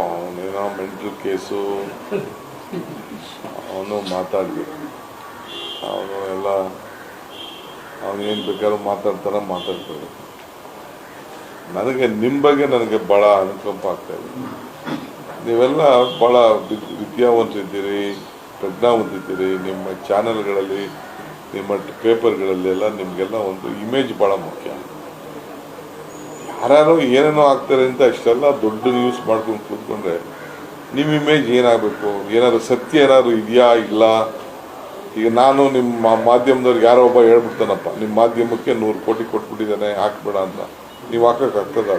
ಅವನೇನೋ mental case? ಅವನು ಮಾತಾಡಲಿ. ಅವನು ಎಲ್ಲ ಅವನೇನು ಬೇಕಾದ್ರೂ ಮಾತಾಡ್ತಾರ ಮಾತಾಡ್ತಾರೆ ನನಗೆ ನಿಮ್ಮ ಬಗ್ಗೆ ನನಗೆ ಭಾಳ ಅನುಕಂಪ ಆಗ್ತಾ ಇದೆ. ನೀವೆಲ್ಲ ಭಾಳ ವಿದ್ಯಾವಂತಿದ್ದೀರಿ, ಪ್ರಜ್ಞಾವಂತಿದ್ದೀರಿ. ನಿಮ್ಮ ಚಾನೆಲ್ಗಳಲ್ಲಿ ನಿಮ್ಮ ಪೇಪರ್ಗಳಲ್ಲೆಲ್ಲ ನಿಮಗೆಲ್ಲ ಒಂದು ಇಮೇಜ್ ಭಾಳ ಮುಖ್ಯ. ಯಾರ್ಯಾರೋ ಏನೇನೋ ಆಗ್ತಾರೆ ಅಂತ ಅಷ್ಟೆಲ್ಲ ದೊಡ್ಡ ನ್ಯೂಸ್ ಮಾಡ್ಕೊಂಡು ಕೂತ್ಕೊಂಡ್ರೆ ನಿಮ್ಮ ಇಮೇಜ್ ಏನಾಗಬೇಕು? ಏನಾದ್ರು ಸತ್ಯ ಏನಾದ್ರು ಇದೆಯಾ? ಇಲ್ಲ. ಈಗ ನಾನು ನಿಮ್ಮ ಮಾಧ್ಯಮದವ್ರಿಗೆ ಯಾರೋ ಒಬ್ಬ ಹೇಳ್ಬಿಡ್ತಾನಪ್ಪ ನಿಮ್ಮ ಮಾಧ್ಯಮಕ್ಕೆ ನೂರು ಕೋಟಿ ಕೊಟ್ಬಿಟ್ಟಿದ್ದಾನೆ, ಹಾಕ್ಬೇಡ ಅಂತ. ನೀವು ಹಾಕಕ್ಕೆ ಆಗ್ತದ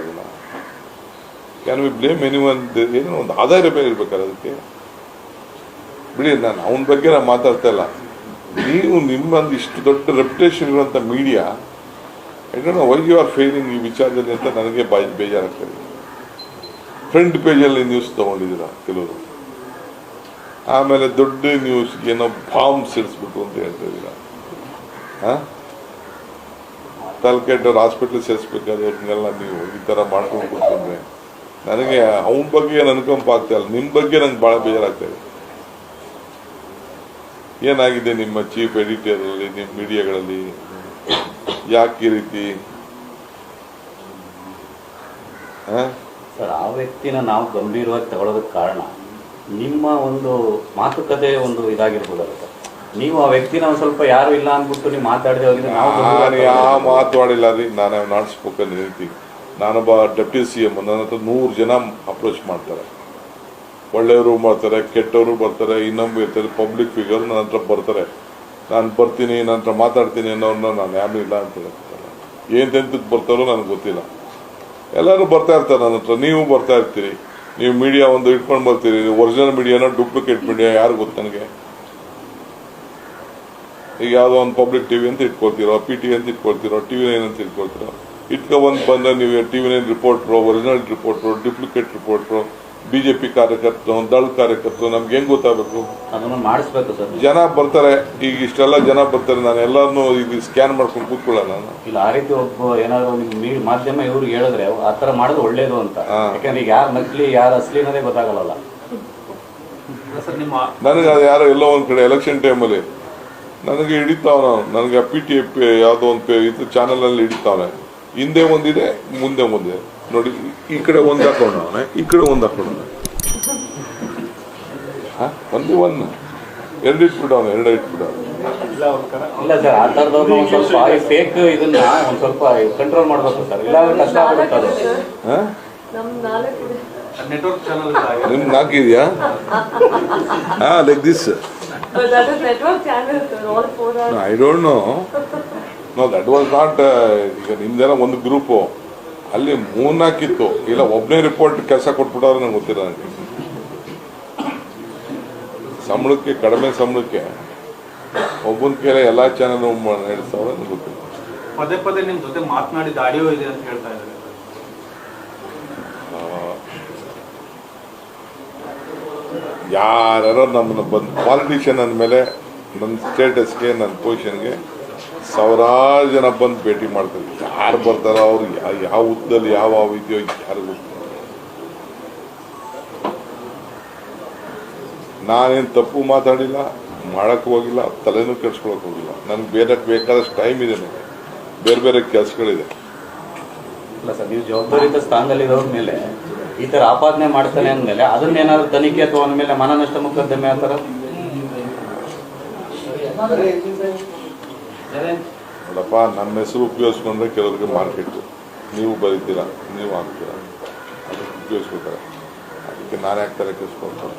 can we blame anyone ಏನೋ ಒಂದು ಆಧಾರ ಬೇರೆ ಇರ್ಬೇಕಾದ್ರೆ ಅದಕ್ಕೆ. ಬಿಡಿ, ನಾನು ಅವನ ಬಗ್ಗೆ ನಾನು ಮಾತಾಡ್ತಾ ಇಲ್ಲ. ನೀವು ನಿಮ್ಮೊಂದು ಇಷ್ಟು ದೊಡ್ಡ ರೆಪ್ಯುಟೇಷನ್ ಇರುವಂಥ media no why you are failing ಈ ವಿಚಾರದಲ್ಲಿ ಅಂತ ನನಗೆ ಬಾಯಿ ಬೇಜಾರಾಗ್ತದೆ ಫ್ರಂಟ್ ಪೇಜಲ್ಲಿ ನ್ಯೂಸ್ ತೊಗೊಂಡಿದ್ದೀರ ಕೆಲವರು? ಆಮೇಲೆ ದೊಡ್ಡ ನ್ಯೂಸ್ ಏನೋ ಬಾಂಬ್ ಸಿಡಿಸ್ಬಿಟ್ಟು ಅಂತ ಹೇಳ್ತಾ ಇದ್ದೀರ? ಹಾಂ ಹಾಸ್ಪಿಟ್ಲ್ ಸೇರಿಸ್ಬೇಕಾದವ್ರನ್ನೆಲ್ಲ ನೀವು ಈ ಥರ ಮಾಡ್ಕೊಂಡು ಕೂತ್ಕೊಂಡ್ರೆ ನನಗೆ ಅವನ ಬಗ್ಗೆ ಏನು ಅನ್ಕಂಪ ಆಗ್ತಾ ಇಲ್ಲ. ನಿಮ್ಮ ಬಗ್ಗೆ ನಂಗೆ ಭಾಳ ಬೇಜಾರಾಗ್ತಾ ಇದೆ. ಏನಾಗಿದೆ ನಿಮ್ಮ ಚೀಫ್ ಎಡಿಟರಲ್ಲಿ ನಿಮ್ಮ ಮೀಡಿಯಾಗಳಲ್ಲಿ ಯಾಕೆ ಈ ರೀತಿ? ಸರ್ ಆ ವ್ಯಕ್ತಿನ ನಾವು ಗಂಭೀರವಾಗಿ ತಗೊಳ್ಳೋದಕ್ಕೆ ಕಾರಣ ನಿಮ್ಮ ಒಂದು ಮಾತುಕತೆ ಒಂದು ಇದಾಗಿರ್ಬೋದಲ್ಲ ಸರ್. ನೀವು ಆ ವ್ಯಕ್ತಿನ ಒಂದು ಸ್ವಲ್ಪ ಯಾರು ಇಲ್ಲ ಅಂದ್ಬಿಟ್ಟು ನೀವು ಮಾತಾಡದೆ ಹೋಗಿದ್ರೆ ನಾವು ನಾನು ಯಾವ. ಮಾತಾಡಿಲ್ಲ ರೀ. ನಾನು ನಾಟ್ ಸ್ಪೋಕನ್ ಹೇಳ್ತೀನಿ ನಾನೊಬ್ಬ ಡೆಪ್ಟಿ ಸಿ ಎಂ ನನ್ನ ಹತ್ರ ನೂರು ಜನ ಅಪ್ರೋಚ್ ಮಾಡ್ತಾರೆ. ಒಳ್ಳೆಯವರು ಬರ್ತಾರೆ ಕೆಟ್ಟವರು ಬರ್ತಾರೆ ಇನ್ನೊಬ್ಬ ಇರ್ತಾರೆ ಪಬ್ಲಿಕ್ ಫಿಗರ್ ನನ್ನ ಹತ್ರ ಬರ್ತಾರೆ. ನಾನು ಬರ್ತೀನಿ, ನಂತರ ಮಾತಾಡ್ತೀನಿ ಅನ್ನೋರನ್ನ ನಾನು ಯಾರು ಇಲ್ಲ ಅಂತ ಹೇಳ್ತಾರೆ ಏನು ತೆಂತಕ್ಕೆ ಬರ್ತಾರೋ ನನಗೆ ಗೊತ್ತಿಲ್ಲ. ಎಲ್ಲರೂ ಬರ್ತಾ ಇರ್ತಾರೆ ನನ್ನ ಹತ್ರ. ನೀವು ಬರ್ತಾ ಇರ್ತೀರಿ. ನೀವು ಮೀಡಿಯಾ ಒಂದು ಇಟ್ಕೊಂಡು ಬರ್ತೀರಿ. ಒರಿಜಿನಲ್ ಮೀಡಿಯಾನ ಡೂಪ್ಲಿಕೇಟ್ ಮೀಡಿಯಾ ಯಾರು ಗೊತ್ತು ನನಗೆ? ಈಗ ಯಾವುದೋ ಒಂದು ಪಬ್ಲಿಕ್ ಟಿವಿ ಅಂತ ಇಟ್ಕೊಳ್ತಿರೋ ಪಿ ಟಿ ಅಂತ ಇಟ್ಕೊಳ್ತೀರೋ ಟಿ ವಿ ನೈನ್ ಅಂತ ಇಟ್ಕೊಳ್ತೀರೋ ಇಟ್ಕೊ ಒಂದು ನೀವು ನೀವು ಟಿವಿ ನೈನ್ ರಿಪೋರ್ಟ್ರು ಒರಿಜಿನಲ್ ರಿಪೋರ್ಟ್ರು ಡೂಪ್ಲಿಕೇಟ್ ರಿಪೋರ್ಟ್ರು ಬಿ ಜೆ ಪಿ ಕಾರ್ಯಕರ್ತರು ದಳ ಕಾರ್ಯಕರ್ತರು ನಮ್ಗೆ ಹೆಂಗ್ ಗೊತ್ತಾಗಬೇಕು? ಅದನ್ನು ಮಾಡಿಸ್ಬೇಕು ಸರ್ ಜನ ಬರ್ತಾರೆ ಈಗ ಇಷ್ಟೆಲ್ಲ ಜನ ಬರ್ತಾರೆ ನಾನು ಎಲ್ಲರನ್ನೂ ಈಗ ಸ್ಕ್ಯಾನ್ ಮಾಡ್ಕೊಂಡು ಕೂತ್ಕೊಳ್ಳ ನಾನು. ಇಲ್ಲ ಆ ರೀತಿ ಒಬ್ಬ ಏನಾದ್ರು ಮಾಧ್ಯಮ ಇವ್ರಿಗೆ ಹೇಳಿದ್ರೆ ಆ ತರ ಮಾಡಿದ್ರೆ ಒಳ್ಳೇದು ಅಂತ. ಯಾಕಂದ್ರೆ ಈಗ ಯಾರು ನಕಲಿ ಯಾರು ಅಸಲಿ ಅನ್ನೋದೇ ಗೊತ್ತಾಗಲ್ಲ ಸರ್ ನಿಮ್ಮ ನನಗೆ ಅದು ಯಾರೋ ಎಲ್ಲೋ ಒಂದು ಕಡೆ ಎಲೆಕ್ಷನ್ ಟೈಮಲ್ಲಿ ನನಗೆ ಹಿಡಿತಾವನ ನನಗೆ ಪಿ ಟಿ ಎಫ್ ಯಾವುದೋ ಒಂದು ಇದು ಚಾನಲಲ್ಲಿ ಹಿಡಿತಾವನೆ. ಹಿಂದೆ ಒಂದಿದೆ ಮುಂದೆ ಒಂದಿದೆ. ನೋಡಿ ಈ ಕಡೆ ಒಂದು ಹಾಕೋಣ ಈ ಕಡೆ ಒಂದು ಹಾಕೋಣ ಒಂದೇ ಒಂದು. ಎರಡು ಇಟ್ಬಿಡ ಎರಡು ಇಟ್ಬಿಡ ಇಲ್ಲ ಸರ್ ಆ ಥರದವ್ರನ್ನ ಒಂದು ಸ್ವಲ್ಪ ಈ ಫೇಕ್ ಇದನ್ನ ಒಂದು ಸ್ವಲ್ಪ ಕಂಟ್ರೋಲ್ ಮಾಡ್ಬೇಕು ಸರ್. ಇಲ್ಲ ಕಷ್ಟ ಆಗುತ್ತೆ ಅದು. ಹಾಂ? ನಮ್ ನಾಲ್ಕಿದೆ ನೆಟ್ವರ್ಕ್ ಚಾನಲ್ ನಿಮ್ಗೆ ಹಾಕಿದ್ಯಾ ಹಾಂ like this I don't know no that was not ಈಗ ನಿಮ್ದೆಲ್ಲ ಒಂದು ಗ್ರೂಪು. ಅಲ್ಲಿ ಮೂರ್ನಾಕಿತ್ತು ಇಲ್ಲ ಒಬ್ಬನೇ ರಿಪೋರ್ಟ್ ಕೆಲಸ ಕೊಟ್ಬಿಟ್ಟಾರ ನಂಗೆ ಗೊತ್ತಿಲ್ಲ ನನಗೆ ಸಂಬಳಕ್ಕೆ ಕಡಿಮೆ ಸಂಬಳಕ್ಕೆ. ಒಬ್ಬನ ಕೇಳ ಎಲ್ಲ ಚಾನಲ್ ನಡೆಸ್ತಾವ್ರೆ ನಂಗೆ ಗೊತ್ತಿಲ್ಲ. ಪದೇ ಪದೇ ನಿಮ್ಮ ಜೊತೆ ಮಾತನಾಡಿದ ಆಡಿಯೋ ಇದೆ ಅಂತ ಹೇಳ್ತಾ ಇದ್ದಾರೆ. ಯಾರ್ಯಾರೋ ನಮ್ಮನ್ನ ಬಂದು ಪಾಲಿಟಿಷಿಯನ್ ಅಂದಮೇಲೆ ನನ್ನ ಸ್ಟೇಟಸ್ಗೆ ನನ್ನ ಪೊಸಿಷನ್ಗೆ ಸಾವಿರಾರು ಜನ ಬಂದು ಭೇಟಿ ಮಾಡ್ತಾರೆ. ಯಾರು ಬರ್ತಾರೋ ಅವ್ರು ಯಾವ ಉದ್ದಲ್ಲಿ ಯಾವ ಇದೆಯೋ ಯಾರಿಗೂ ನಾನೇನು ತಪ್ಪು ಮಾತಾಡಿಲ್ಲ, ಮಾಡಕ್ ಹೋಗಿಲ್ಲ ತಲೆನೂ ಕೆಡ್ಸ್ಕೊಳಕ್ ಹೋಗಿಲ್ಲ. ನನಗೆ ಬೇರೆ ಬೇಕಾದಷ್ಟು ಟೈಮ್ ಇದೆ ನನಗೆ. ಬೇರೆ ಬೇರೆ ಕೆಲಸಗಳಿದೆ. ಇಲ್ಲ ಸರ್, ನೀವು ಜವಾಬ್ದಾರಿತ ಸ್ಥಾನದಲ್ಲಿ ಇರೋರ ಮೇಲೆ ಈ ತರ ಆಪಾದನೆ ಮಾಡ್ತಾನೆ ಅಂದ್ಮೇಲೆ ಅದನ್ನ ಏನಾದ್ರು ತನಿಖೆ ಅಥವಾ ಅವನ ಮೇಲೆ ಮಾನನಷ್ಟ ಮೊಕದ್ದಮೆ ಆ ಥರ ನೋಡಪ್ಪ, ನನ್ನ ಹೆಸರು ಉಪಯೋಗಿಸ್ಕೊಂಡ್ರೆ ಕೆಲವರಿಗೆ ಮಾರ್ಕೆಟ್. ನೀವು ಬರೀತೀರಾ, ನೀವು ಹಾಕ್ತೀರಾ? ಅದಕ್ಕೆ ಉಪಯೋಗಿಸ್ಬೇಕಾರೆ ಅದಕ್ಕೆ ನಾನು ಯಾಕೆ ತಲೆ ಕೆಡಿಸ್ಕೊಳ್ತಾರೆ